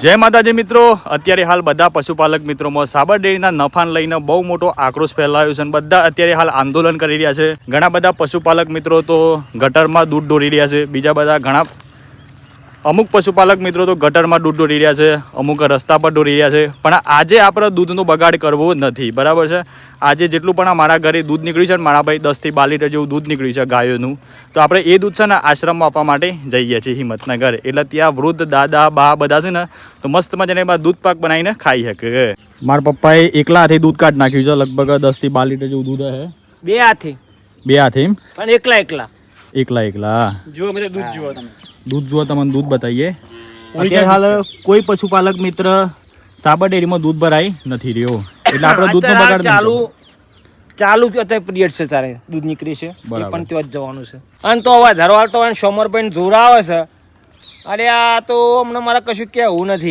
જય માતાજી મિત્રો. અત્યારે હાલ બધા પશુપાલક મિત્રોમાં સાબર ડેરીના નફાન લઈને બહુ મોટો આક્રોશ ફેલાયો છે બધા અત્યારે હાલ આંદોલન કરી રહ્યા છે. ઘણા બધા પશુપાલક મિત્રો તો ગટરમાં દૂધ દોરી રહ્યા છે. બીજા બધા ઘણા અમુક પશુપાલક મિત્રો તો ગટરમાં દૂધ દોરી રહ્યા છે અમુક રસ્તા પર દોરી રહ્યા છે પણ આજે આપણે દૂધનો બગાડ કરવો નથી બરાબર છે? આજે જેટલું પણ મારા ઘરે દૂધ નીકળ્યું છે ને મારા ભાઈ દસથી બાર લીટર જેવું દૂધ નીકળ્યું છે ગાયોનું તો આપણે એ દૂધ છે ને આશ્રમમાં આપવા માટે જઈએ છીએ હિંમતનગર એટલે ત્યાં વૃદ્ધ દાદા બા બધા છે ને તો મસ્ત મજાને એમાં દૂધ પાક બનાવીને ખાઈ શકે. મારા પપ્પાએ એકલા હાથે દૂધ કાઢ નાખ્યું છે લગભગ દસથી બાર લીટર જેવું દૂધ છે બે હાથી. બે હાથે એમ? પણ એકલા એકલા. એકલા એકલા. જુઓ બધા દૂધ જુઓ તમે. દૂધ જુઓ તમને દૂધ બતાવીએ. અત્યારે હાલ કોઈ પશુપાલક મિત્ર સાબર ડેરીમાં દૂધ ભરાઈ નથી રહ્યો. એટલે આપણે દૂધનો બગાડ ચાલુ ચાલુ અત્યારે પિરિયડ છે તારે? દૂધ નીકળી છે? એ પણ ત્યાં જ જવાનું છે. અને તો હવે ધરવાળ તો સોમર પેન્ટ જોર આવે છે. અરે આ તો હમણાં મારે કશું કહેવું નથી.